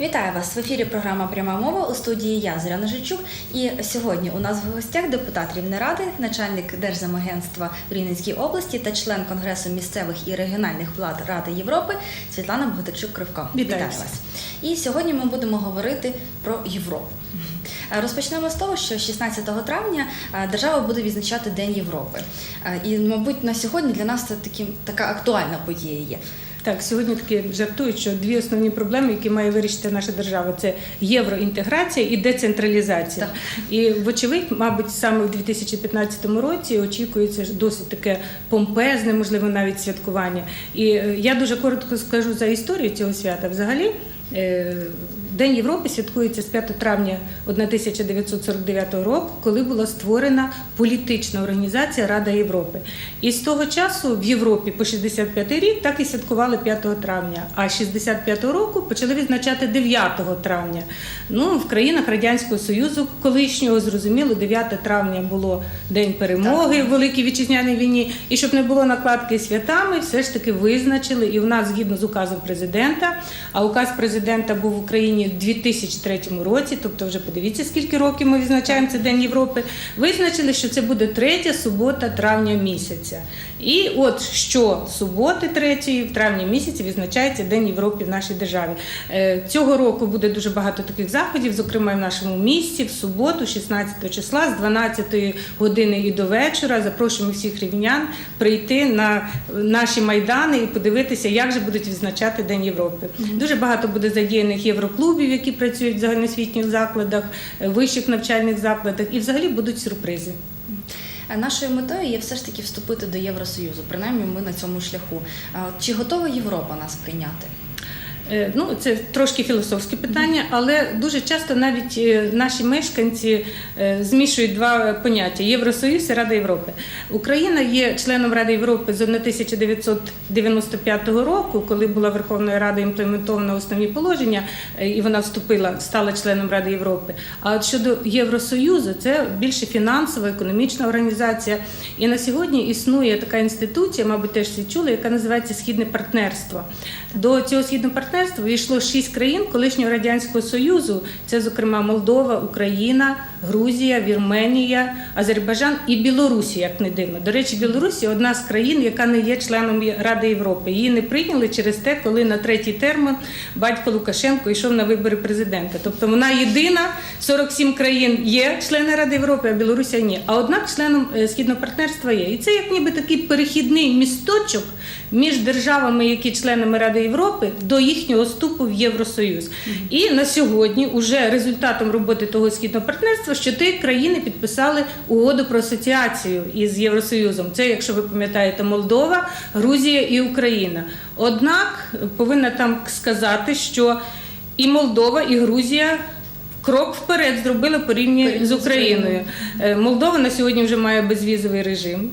Вітаю вас в ефірі. Програма Пряма мова у студії я Зоряна Жичук. І сьогодні у нас в гостях депутат Рівнеради, начальник Держзамагентства в Рівненській області та член Конгресу місцевих і регіональних влад Ради Європи Світлана Богатирчук Кривко. Вітаю вас. І сьогодні ми будемо говорити про Європу. Е, Розпочнемо з того, що 16 травня е, держава буде відзначати День Європи. Е, І, мабуть, на сьогодні для нас це такі, така актуальна подія є. Так, сьогодні таки жартують, що дві основні проблеми, які має вирішити наша держава, це євроінтеграція і децентралізація. Так. І вочевидь, мабуть, саме у 2015 році очікується досить таке помпезне, можливо, навіть святкування. І е, я дуже коротко скажу за історію цього свята. Взагалі. День Європи святкується з 5 травня 1949 року, коли була створена політична організація Рада Європи. І з того часу в Європі по 65 рік так і святкували 5 травня, а з 65 року почали відзначати 9 травня. Ну, в країнах Радянського Союзу колишнього зрозуміло, 9 травня було День перемоги в Великій Вітчизняній війні. І щоб не було накладки святами, все ж таки визначили. І в нас згідно з указом президента, а указ президента був в Україні в 2003 році, тобто вже подивіться, скільки років ми відзначаємо цей День Європи. Визначили, що це буде третя субота травня місяця. І от що суботи третьої в травні місяці відзначається День Європи в нашій державі. Е, Цього року буде дуже багато таких заходів, зокрема і в нашому місті, в суботу, 16 числа, з 12 години і до вечора. Запрошуємо всіх рівнян прийти на наші майдани і подивитися, як же будуть відзначати День Європи. Дуже багато буде задіяних євроклубів, які працюють в загальноосвітніх закладах, е, вищих навчальних закладах, і взагалі будуть сюрпризи. Е, Нашою метою є все ж таки вступити до Євросоюзу. Принаймні, ми на цьому шляху. Чи готова Європа нас прийняти? Е, Ну, це трошки філософське питання, але дуже часто навіть е, наші мешканці е, змішують два поняття Євросоюз і Рада Європи. Україна є членом Ради Європи з 1995 року, коли була Верховною Радою імплементовано основні положення, і вона вступила, стала членом Ради Європи. А от щодо Євросоюзу, це більше фінансова, економічна організація. І на сьогодні існує така інституція, мабуть, теж всі чули, яка називається Східне партнерство. До цього східного партнерства війшло шість країн колишнього радянського союзу. Це, зокрема, Молдова, Україна, Грузія, Вірменія, Азербайджан і Білорусія, як не дивно. До речі, Білорусія одна з країн, яка не є членом Ради Європи. Її не прийняли через те, коли на третій термін батько Лукашенко йшов на вибори президента. Тобто вона єдина, 47 країн є члени Ради Європи, а Білорусія ні. А однак членом е, східного партнерства є. І це як ніби такий перехідний місточок між державами, які членами Ради Європи, до їхнього вступу в Євросоюз. І на сьогодні, уже результатом роботи того східного партнерства, що три країни підписали угоду про асоціацію із Євросоюзом. Це, якщо ви пам'ятаєте, Молдова, Грузія і Україна. Однак повинна там сказати, що і Молдова, і Грузія. Крок вперед зробили порівняно з Україною. Е, Молдова на сьогодні вже має безвізовий режим.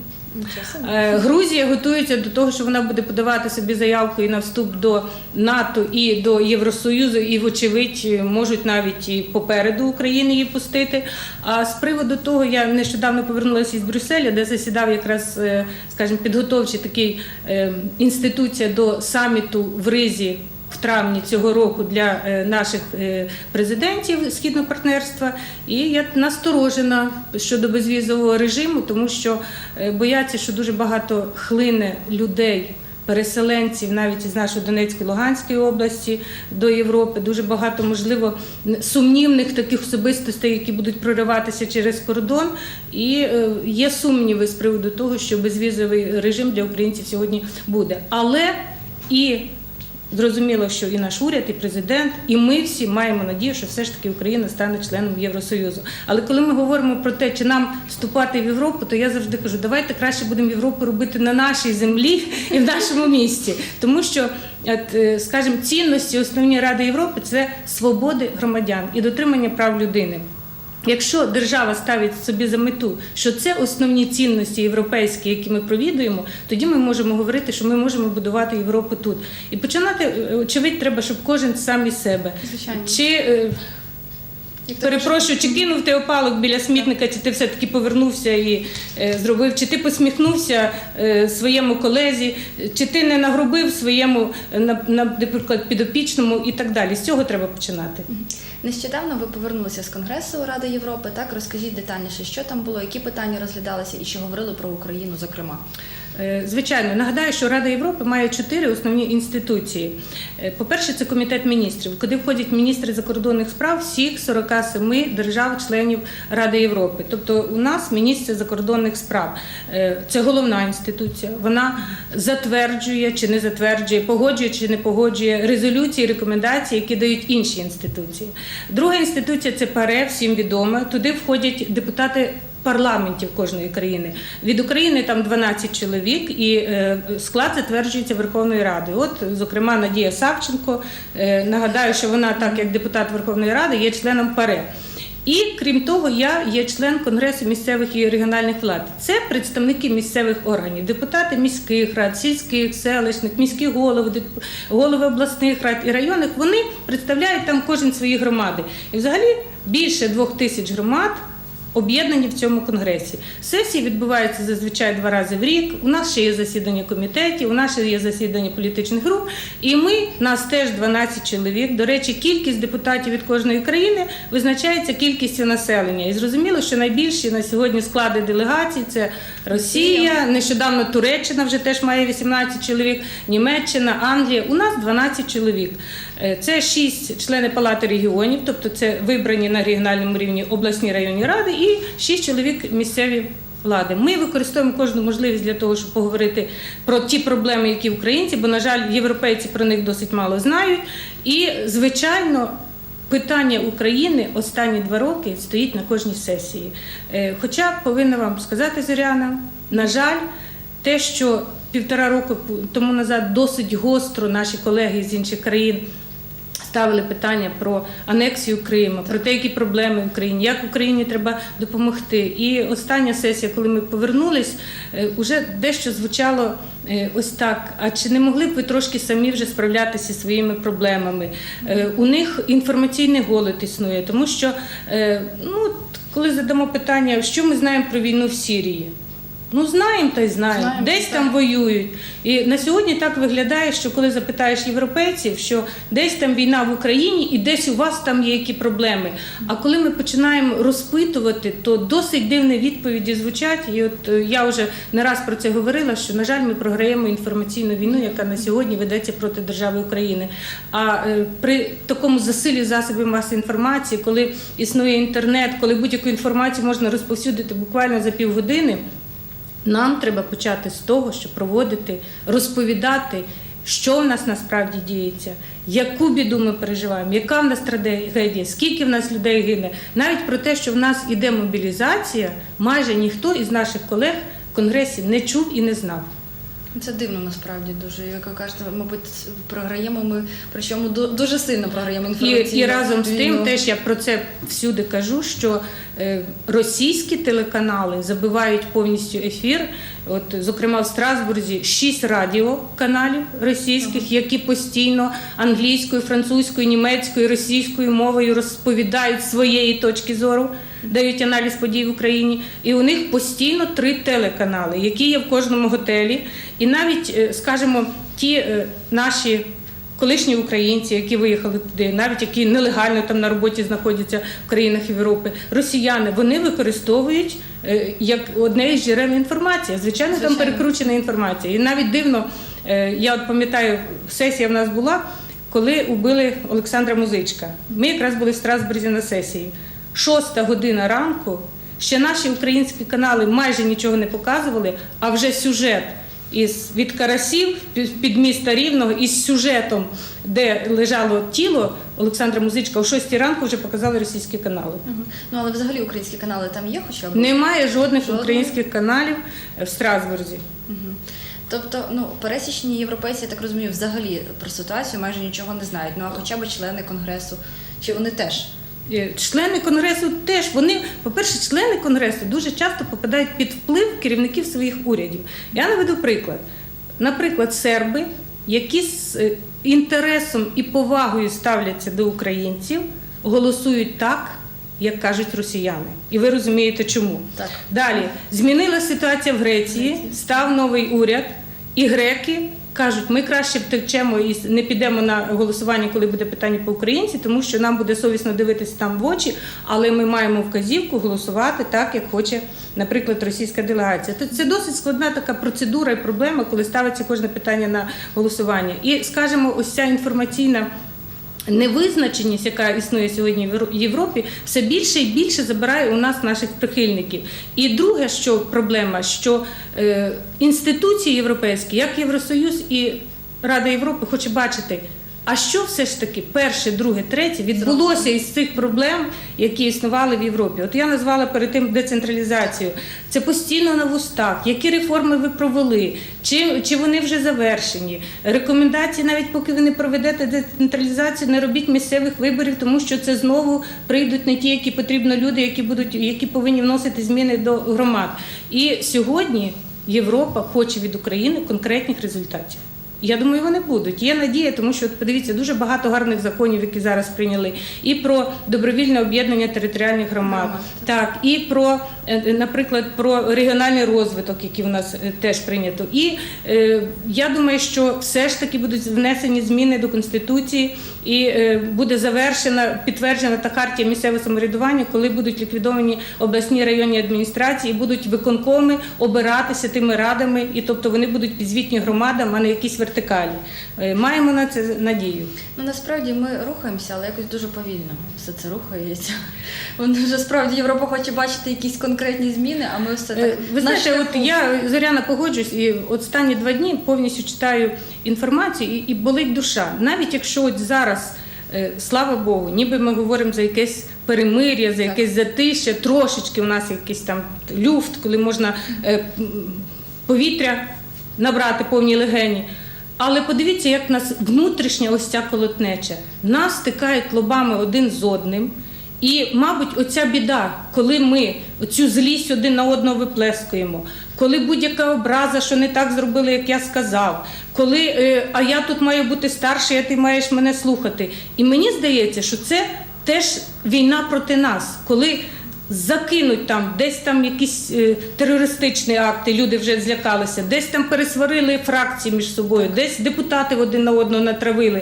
Е, Грузія готується до того, що вона буде подавати собі заявку і на вступ до НАТО і до Євросоюзу, і, вочевидь, можуть навіть і попереду України її пустити. А з приводу того, я нещодавно повернулася із Брюсселя, де засідав якраз, е, скажімо, підготовчий такий е, інституція до саміту в Ризі. В травні цього року для е, наших е, президентів східного партнерства, і я насторожена щодо безвізового режиму, тому що е, бояться, що дуже багато хлине людей. Переселенців навіть із нашої Донецької Луганської області до Європи дуже багато можливо сумнівних таких особистостей, які будуть прориватися через кордон. І є сумніви з приводу того, що безвізовий режим для українців сьогодні буде. Але і Зрозуміло, що і наш уряд, і президент, і ми всі маємо надію, що все ж таки Україна стане членом Євросоюзу. Але коли ми говоримо про те, чи нам вступати в Європу, то я завжди кажу, давайте краще будемо Європу робити на нашій землі і в нашому місті, тому що. От, е, скажімо, цінності основні Ради Європи це свободи громадян і дотримання прав людини. Якщо держава ставить собі за мету, що це основні цінності європейські, які ми провідуємо, тоді ми можемо говорити, що ми можемо будувати Європу тут. І починати, е, очевидь, треба, щоб кожен сам із себе. Звичайно. Чи е, Перепрошую, чи кинув ти опалок біля смітника, чи ти все-таки повернувся і е, зробив, чи ти посміхнувся е, своєму колезі, чи ти не нагрубив своєму, е, на- на- наприклад, підопічному і так далі. З цього треба починати. Нещодавно ви повернулися з Конгресу Ради Європи. Так розкажіть детальніше, що там було, які питання розглядалися і чи говорили про Україну, зокрема. Е, Звичайно, нагадаю, що Рада Європи має чотири основні інституції. Е, По-перше, це комітет міністрів, куди входять міністри закордонних справ всіх 47 держав-членів Ради Європи. Тобто, у нас міністр закордонних справ Е, це головна інституція. Вона затверджує чи не затверджує, погоджує чи не погоджує резолюції, рекомендації, які дають інші інституції. Друга інституція це ПАРЕ, всім відомо. Туди входять депутати парламентів кожної країни. Від України там 12 чоловік, і е, склад затверджується Верховною Радою. От, зокрема, Надія Савченко. е, Нагадаю, що вона, так як депутат Верховної Ради, є членом ПАРЕ. І крім того, я є член Конгресу місцевих і регіональних влад. Це представники місцевих органів, депутати міських рад, сільських, селищних, міські голови, голови обласних рад і районних. Вони представляють там кожен свої громади. І взагалі більше двох тисяч громад об'єднані в цьому конгресі. Сесії відбуваються зазвичай два рази в рік. У нас ще є засідання комітетів, у нас ще є засідання політичних груп. І ми, нас теж 12 чоловік. До речі, кількість депутатів від кожної країни визначається кількістю населення. І зрозуміло, що найбільші на сьогодні склади делегацій це Росія, нещодавно Туреччина вже теж має 18 чоловік, Німеччина, Англія. У нас 12 чоловік. Е, Це 6 члени Палати регіонів, тобто це вибрані на регіональному рівні обласні районні ради, і 6 чоловік місцеві влади. Ми використовуємо кожну можливість для того, щоб поговорити про ті проблеми, які українці, бо, на жаль, європейці про них досить мало знають. І, звичайно, Питання України останні два роки стоїть на кожній сесії. Е, Хоча повинна вам сказати, Зоряна, на жаль, те, що півтора року тому назад досить гостро наші колеги з інших країн ставили питання про анексію Криму, про те, які проблеми в Україні, як Україні треба допомогти. І остання сесія, коли ми повернулись, е, уже дещо звучало е, ось так. А чи не могли б ви трошки самі вже справлятися зі своїми проблемами? Е, У них інформаційний голод існує, тому що е, ну, коли задамо питання, що ми знаємо про війну в Сірії? Ну, знаємо та й знаємо. Знаємо, Десь так. там воюють. І на сьогодні так виглядає, що коли запитаєш європейців, що десь там війна в Україні і десь у вас там є які проблеми. А коли ми починаємо розпитувати, то досить дивні відповіді звучать. І от е, я вже не раз про це говорила, що на жаль, ми програємо інформаційну війну, яка на сьогодні ведеться проти держави України. А е, при такому засилі засобів масової інформації, коли існує інтернет, коли будь-яку інформацію можна розповсюдити буквально за півгодини. Нам треба почати з того, щоб проводити, розповідати, що в нас насправді діється, яку біду ми переживаємо, яка в нас трагедія, скільки в нас людей гине. Навіть про те, що в нас іде мобілізація, майже ніхто із наших колег в конгресі не чув і не знав. Це дивно насправді дуже. Як ви кажете, мабуть, програємо ми, причому ду- дуже сильно програємо І, інформаційну і разом з тим, теж я про це всюди кажу, що е, російські телеканали забивають повністю ефір. От, зокрема, в Страсбурзі шість радіоканалів російських, які постійно англійською, французькою, німецькою, російською мовою розповідають своєї точки зору. Дають аналіз подій в Україні, і у них постійно три телеканали, які є в кожному готелі. І навіть, е, скажімо, ті е, наші колишні українці, які виїхали туди, навіть які нелегально там на роботі знаходяться в країнах Європи, росіяни, вони використовують як одне із джерел інформації. Звичайно, там перекручена інформація. І навіть дивно, е, я от пам'ятаю, сесія в нас була, коли убили Олександра Музичка. Ми якраз були в Страсбурзі на сесії. Шоста година ранку. Ще наші українські канали майже нічого не показували, а вже сюжет із від карасів під- міста Рівного із сюжетом, де лежало тіло Олександра Музичка, о 6 ранку вже показали російські канали. Мгм. Ну але взагалі українські канали там є, хоча б Немає жодних Жодних? українських каналів в Страсбурзі. Мгм. Тобто, ну пересічні європейці, я так розумію, взагалі про ситуацію майже нічого не знають. Ну а хоча б члени конгресу, чи вони теж Е, Члени конгресу теж вони, по-перше, члени конгресу дуже часто попадають під вплив керівників своїх урядів. Я наведу приклад. Наприклад, серби, які з е, інтересом і повагою ставляться до українців, голосують так, як кажуть росіяни. І ви розумієте, чому. Так. Далі змінилася ситуація в Греції, став новий уряд, і греки кажуть, ми краще втечемо і не підемо на голосування, коли буде питання по українці, тому що нам буде совісно дивитися там в очі, але ми маємо вказівку голосувати так, як хоче, наприклад, російська делегація. То це досить складна така процедура і проблема, коли ставиться кожне питання на голосування. І скажімо, ось ця інформаційна. Невизначеність, яка існує сьогодні в Європі, все більше і більше забирає у нас наших прихильників. І друге, що проблема, що е, інституції європейські, як Євросоюз і Рада Європи, хоче бачити. А що все ж таки перше, друге, третє відбулося із цих проблем, які існували в Європі? От я назвала перед тим децентралізацію. Це постійно на вустах. Які реформи ви провели? Чи, чи вони вже завершені? Рекомендації, навіть поки ви не проведете децентралізацію, не робіть місцевих виборів, тому що це знову прийдуть не ті, які потрібно люди, які будуть, які повинні вносити зміни до громад. І сьогодні Європа хоче від України конкретних результатів. Я думаю, вони будуть. Є надія, тому що от подивіться, дуже багато гарних законів, які зараз прийняли, і про добровільне об'єднання територіальних громад, так і про, е, наприклад, про регіональний розвиток, який в нас е, теж прийнято. І е, я думаю, що все ж таки будуть внесені зміни до конституції, і е, буде завершена, підтверджена та хартія місцевого самоврядування, коли будуть ліквідовані обласні районні адміністрації, і будуть виконкоми обиратися тими радами, і тобто вони будуть підзвітні громадам, а не якісь вертикалі. Е, Маємо на це надію. Ну насправді ми рухаємося, але якось дуже повільно все це рухається. Вони вже справді Європа хоче бачити якісь конкретні зміни, а ми все Е, так Ви знаєте, от я Зоряна погоджуюсь, і останні два дні повністю читаю інформацію і, і болить душа. Навіть якщо от зараз, е, слава Богу, ніби ми говоримо за якесь перемир'я, за Так. якесь затишя, трошечки у нас якийсь там люфт, коли можна повітря набрати повні легені. Але подивіться, як нас внутрішня ось ця колотнеча. Нас стикають лобами один з одним. І, мабуть, оця біда, коли ми цю злість один на одного виплескуємо, коли будь-яка образа, що не так зробили, як я сказав, коли е, а я тут маю бути старший, а ти маєш мене слухати. І мені здається, що це теж війна проти нас, коли закинуть там, десь там якісь е, терористичні акти, люди вже злякалися, десь там пересварили фракції між собою, десь депутати один на одного натравили.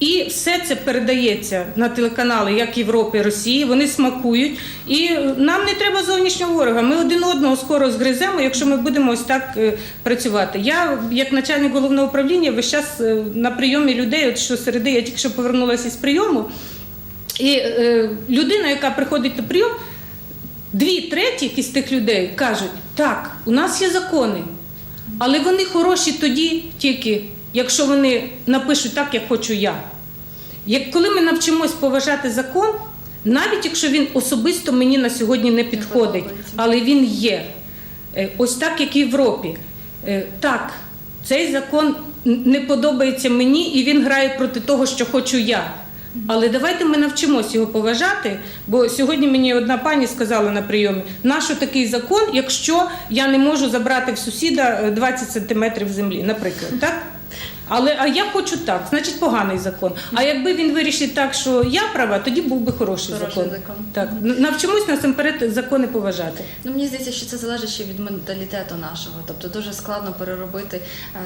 І все це передається на телеканали як Європи, Росії. Вони смакують. І е, нам не треба зовнішнього ворога. Ми один одного скоро згриземо, якщо ми будемо ось так е, працювати. Я, як начальник головного управління, весь час е, на прийомі людей, от що середи, я тільки що повернулася з прийому. І людина, яка приходить на прийом, дві треті із тих людей кажуть: так, у нас є закони, але вони хороші тоді тільки, якщо вони напишуть так, як хочу я. Як коли ми навчимось поважати закон, навіть якщо він особисто мені на сьогодні не підходить, але він є. Е, Ось так, як і в Європі. Е, Так, цей закон не подобається мені і він грає проти того, що хочу я. Але давайте ми навчимось його поважати, бо сьогодні мені одна пані сказала на прийомі, нащо такий закон, якщо я не можу забрати в сусіда е, 20 сантиметрів землі, наприклад, так? Але а я хочу так, значить поганий закон. А якби він вирішив так, що я права, тоді був би хороший, Хороший закон. закон. Так, навчимось насамперед закони поважати. Ну, мені здається, що це залежить ще від менталітету нашого. Тобто дуже складно переробити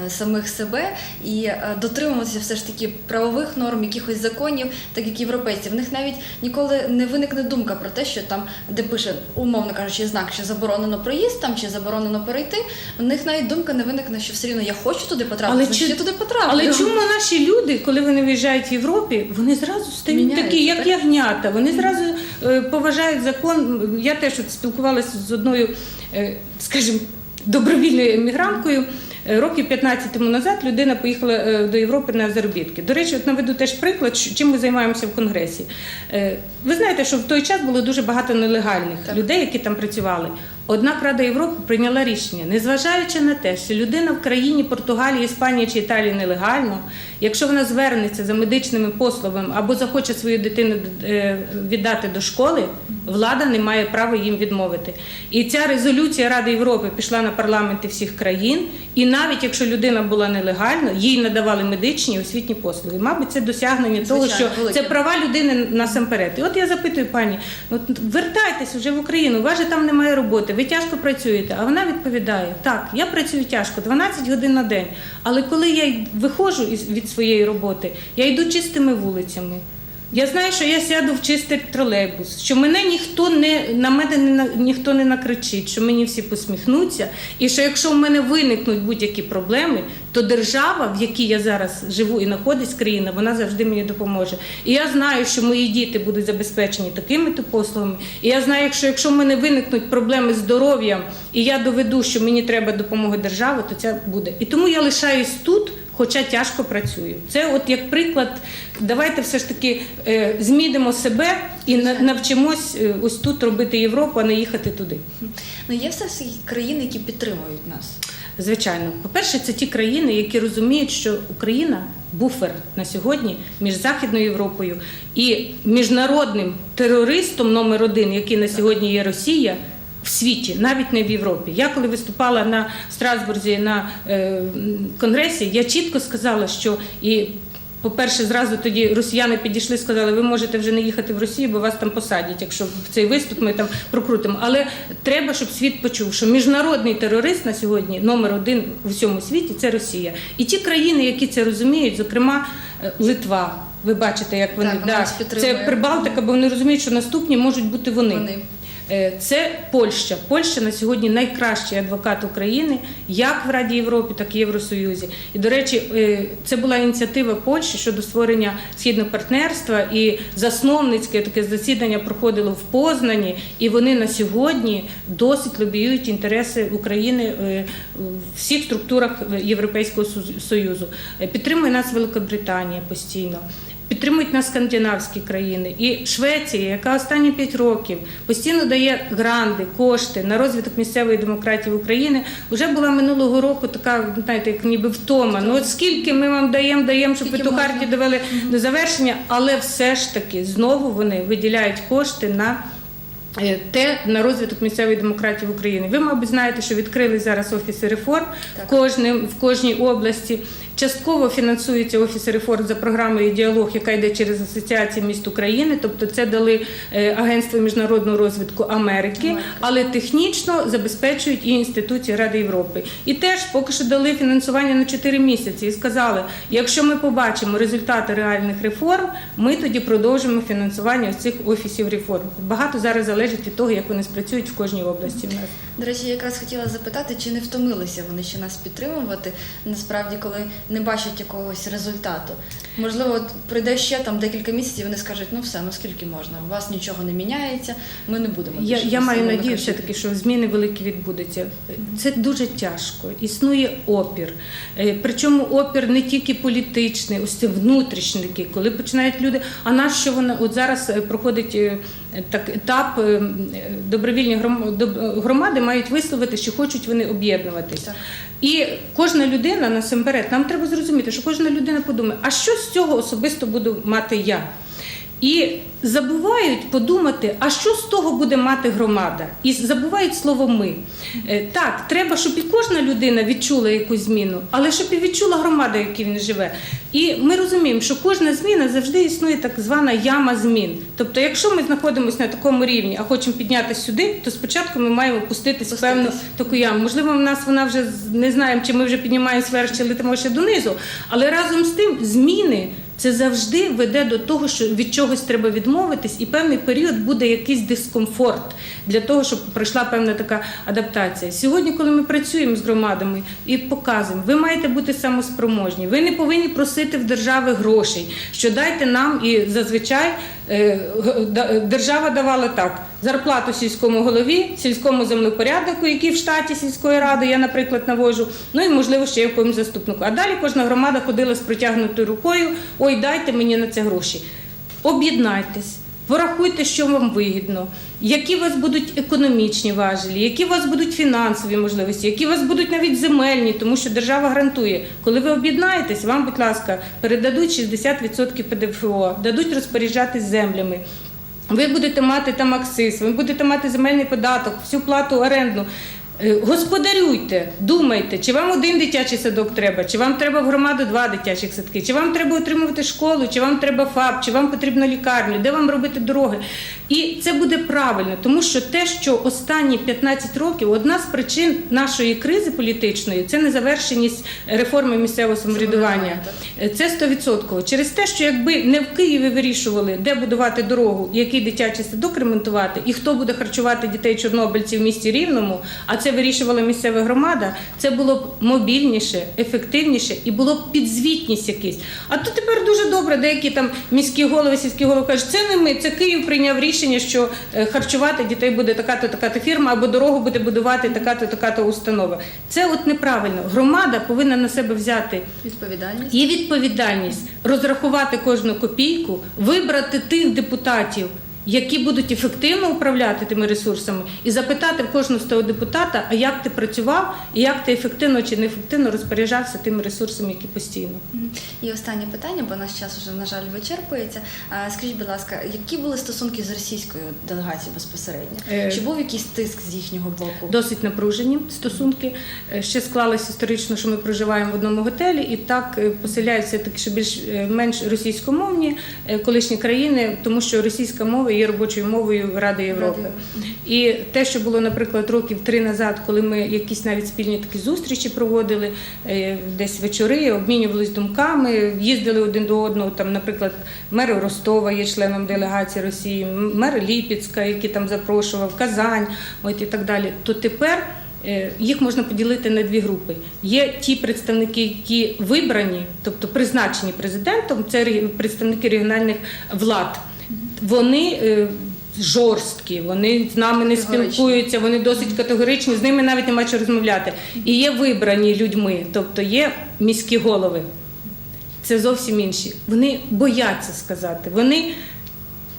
е, самих себе і е, дотримуватися все ж таки правових норм, якихось законів, так як європейці. В них навіть ніколи не виникне думка про те, що там, де пише, умовно кажучи, знак, що заборонено проїзд там чи заборонено перейти. В них навіть думка не виникне, що все рівно я хочу туди потрапити, Але значить, чи- я туди потраплю. Але чому наші люди, коли вони виїжджають в Європі, вони зразу стають Міняються, такі, як так? ягнята. Вони зразу е, поважають закон. Я теж спілкувалася з одною, е, скажімо, добровільною емігранткою. Е, Років 15 тому назад людина поїхала до Європи на заробітки. До речі, от наведу теж приклад, чим ми займаємося в Конгресі. Ви знаєте, що в той час було дуже багато нелегальних Так. людей, які там працювали. Однак Рада Європи прийняла рішення, незважаючи на те, що людина в країні Португалії, Іспанії чи Італії нелегально, якщо вона звернеться за медичними послугами або захоче свою дитину е, віддати до школи, влада не має права їм відмовити. І ця резолюція Ради Європи пішла на парламенти всіх країн, і навіть якщо людина була нелегально, їй надавали медичні і освітні послуги. Мабуть, це досягнення того, що це права людини насамперед. І от я запитую пані, от вертайтеся вже в Україну, у вас же там немає роботи, ви тяжко працюєте. А вона відповідає: так, я працюю тяжко, 12 годин на день. Але коли я виходжу від своєї роботи, я йду чистими вулицями. Я знаю, що я сяду в чистий тролейбус, що мене ніхто не на мене не ніхто не накричить, що мені всі посміхнуться, і що якщо в мене виникнуть будь-які проблеми, то держава, в якій я зараз живу і знаходиться країна, вона завжди мені допоможе. І я знаю, що мої діти будуть забезпечені такими то послугами. І я знаю, що якщо в мене виникнуть проблеми з здоров'ям, і я доведу, що мені треба допомога держави, то це буде. І тому я лишаюсь тут. Хоча тяжко працюю. Це от як приклад, давайте все ж таки е, змінимо себе і на- навчимось е, ось тут робити Європу, а не їхати туди. Ну є все всі країни, які підтримують нас. Звичайно, по-перше, це ті країни, які розуміють, що Україна буфер на сьогодні між Західною Європою і міжнародним терористом номер один, який на сьогодні є Росія. В світі, навіть не в Європі. Я коли виступала на Страсбурзі на е, конгресі, я чітко сказала, що і по-перше, зразу тоді росіяни підійшли, сказали, ви можете вже не їхати в Росію, бо вас там посадять, якщо в цей виступ ми там прокрутимо. Але треба, щоб світ почув, що міжнародний терорист на сьогодні номер один у всьому світі це Росія. І ті країни, які це розуміють, зокрема е, Литва. Ви бачите, як вони Так, нас це. Прибалтика, бо вони розуміють, що наступні можуть бути вони. Вони. Е, Це Польща. Польща на сьогодні найкращий адвокат України, як в Раді Європи, так і Євросоюзі. І до речі, е, це була ініціатива Польщі щодо створення східного партнерства. І засновницьке таке засідання проходило в Познані. І вони на сьогодні досить лобіюють інтереси України е, в всіх структурах Європейського Союзу. Підтримує нас Великобританія постійно. Підтримують нас скандинавські країни і Швеція, яка останні п'ять років постійно дає гранди, кошти на розвиток місцевої демократії України. Вже була минулого року така, знаєте, як ніби втома. Ну от скільки ми вам даємо, даємо, щоб ви ту хартію довели до завершення, але все ж таки знову вони виділяють кошти на. Е, Те на розвиток місцевої демократії в Україні. Ви, мабуть, знаєте, що відкрили зараз офіси реформ в кожним в кожній області. Частково фінансуються офіси реформ за програмою діалог, яка йде через Асоціацію міст України. Тобто, це дали е, Агентство міжнародного розвитку Америки, але технічно забезпечують і інституції Ради Європи. І теж поки що дали фінансування на 4 місяці і сказали, якщо ми побачимо результати реальних реформ, ми тоді продовжимо фінансування цих офісів реформ. Багато зараз залежить від того, як вони спрацюють в кожній області. В нас. До речі, я якраз хотіла запитати, чи не втомилися вони ще нас підтримувати, насправді, коли не бачать якогось результату. Можливо, от пройде ще там декілька місяців, вони скажуть, ну все, ну скільки можна, у вас нічого не міняється, ми не будемо. Я, я маю надію, все таки, що зміни великі відбудуться. Це дуже тяжко. Існує опір. Е, Причому опір не тільки політичний, ось це внутрішній коли починають люди. А нащо вона от зараз е, проходить е, так етап добровільні громади мають висловити, що хочуть вони об'єднуватися. І кожна людина насамперед, нам треба зрозуміти, що кожна людина подумає, а що з цього особисто буду мати я? І забувають подумати, а що з того буде мати громада? І забувають слово ми. Е, Так, треба, щоб і кожна людина відчула якусь зміну, але щоб і відчула громада, в якій він живе. І ми розуміємо, що кожна зміна завжди існує так звана яма змін. Тобто, якщо ми знаходимося на такому рівні, а хочемо піднятися сюди, то спочатку ми маємо опуститися в певну таку яму. Можливо, в нас вона вже не знаємо, чи ми вже піднімаємося вверх, чи летимо ще донизу. Але разом з тим зміни. Це завжди веде до того, що від чогось треба відмовитись, і певний період буде якийсь дискомфорт для того, щоб пройшла певна така адаптація. Сьогодні, коли ми працюємо з громадами і показуємо, ви маєте бути самоспроможні, ви не повинні просити в держави грошей, що дайте нам і зазвичай е, держава давала так: зарплату сільському голові, сільському землепоряднику, який в штаті сільської ради, я, наприклад, навожу, ну і можливо ще якомусь заступнику. А далі кожна громада ходила з протягнутою рукою: ой, дайте мені на це гроші. Об'єднайтесь. Порахуйте, що вам вигідно, які у вас будуть економічні важелі, які у вас будуть фінансові можливості, які у вас будуть навіть земельні, тому що держава гарантує, коли ви об'єднаєтесь, вам, будь ласка, передадуть 60% ПДФО, дадуть розпоряджатись землями. Ви будете мати там акциз, ви будете мати земельний податок, всю плату орендну. Е, Господарюйте, думайте, чи вам один дитячий садок треба, чи вам треба в громаду два дитячих садки, чи вам треба отримувати школу, чи вам треба ФАП, чи вам потрібна лікарня, де вам робити дороги. І це буде правильно, тому що те, що останні 15 років, одна з причин нашої кризи політичної це незавершеність реформи місцевого самоврядування. Е, Це 100%. Через те, що якби не в Києві вирішували, де будувати дорогу, який дитячий садок ремонтувати, і хто буде харчувати дітей чорнобильців в місті Рівному, а це вирішувала місцева громада, це було б мобільніше, ефективніше і було б підзвітність якийсь. А то тепер дуже добре, деякі там міські голови, сільські голови кажуть, це не ми, це Київ прийняв рішення, що е, харчувати дітей буде така-то така-то фірма, або дорогу буде будувати така-то така-то установа. Це от неправильно. Громада повинна на себе взяти Відповідальність. Є відповідальність розрахувати кожну копійку, вибрати тих депутатів, які будуть ефективно управляти тими ресурсами, і запитати в кожного з того депутата, а як ти працював, і як ти ефективно чи неефективно розпоряджався тими ресурсами, які постійно. І останнє питання, бо наш час вже, на жаль, вичерпується. Скажіть, будь ласка, які були стосунки з російською делегацією безпосередньо? Е, Чи був якийсь тиск з їхнього боку? Досить напружені стосунки. Е, Ще склалось історично, що ми проживаємо в одному готелі, і так е, поселяються такі, що більш менш російськомовні колишні країни, тому що російська мова є робочою мовою Ради Європи. І те, що було, наприклад, років три назад, коли ми якісь навіть спільні такі зустрічі проводили, е, десь вечори, обмінювалися думками, їздили один до одного. Там, наприклад, мер Ростова є членом делегації Росії, мер Ліпецька, який там запрошував, Казань, от і так далі. То тепер. е, Їх можна поділити на дві групи. Є ті представники, які вибрані, тобто призначені президентом, це представники регіональних влад. Вони е, жорсткі, вони з нами не спілкуються, вони досить категоричні, з ними навіть нема що розмовляти. І є вибрані людьми, тобто є міські голови. Це зовсім інші. Вони бояться сказати. Вони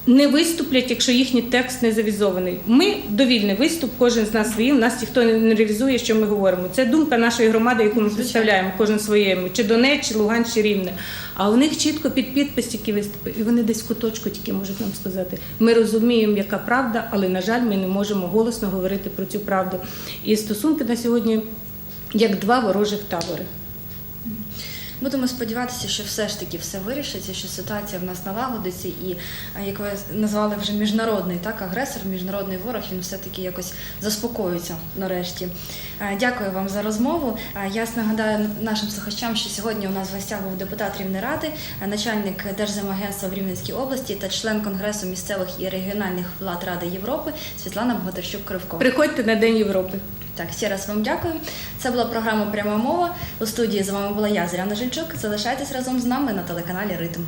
не виступлять, якщо їхній текст не завізований. Ми довільний виступ, кожен з нас своїм, нас ніхто не реалізує, що ми говоримо. Це думка нашої громади, яку ми представляємо, кожен своєму, чи Донець, чи Луганськ, чи Рівне. А у них чітко під підпис тільки виступи, і вони десь в куточку тільки можуть нам сказати. Ми розуміємо, яка правда, але на жаль, ми не можемо голосно говорити про цю правду. І стосунки на сьогодні як два ворожих табори. Будемо сподіватися, що все ж таки все вирішиться, що ситуація в нас налагодиться, і як ви назвали вже міжнародний так агресор, міжнародний ворог, він все таки якось заспокоїться нарешті. Дякую вам за розмову. Я нагадаю нашим слухачам, що сьогодні у нас в гостях був депутат Рівнеради, е, начальник Держземагентства в Рівненській області та член Конгресу місцевих і регіональних влад Ради Європи Світлана Богатирчук Кривко. Приходьте на День Європи. Так, ще раз вам дякую. Це була програма Пряма мова. У студії з вами була я, Зоряна Жильчук. Залишайтесь разом з нами на телеканалі Ритм.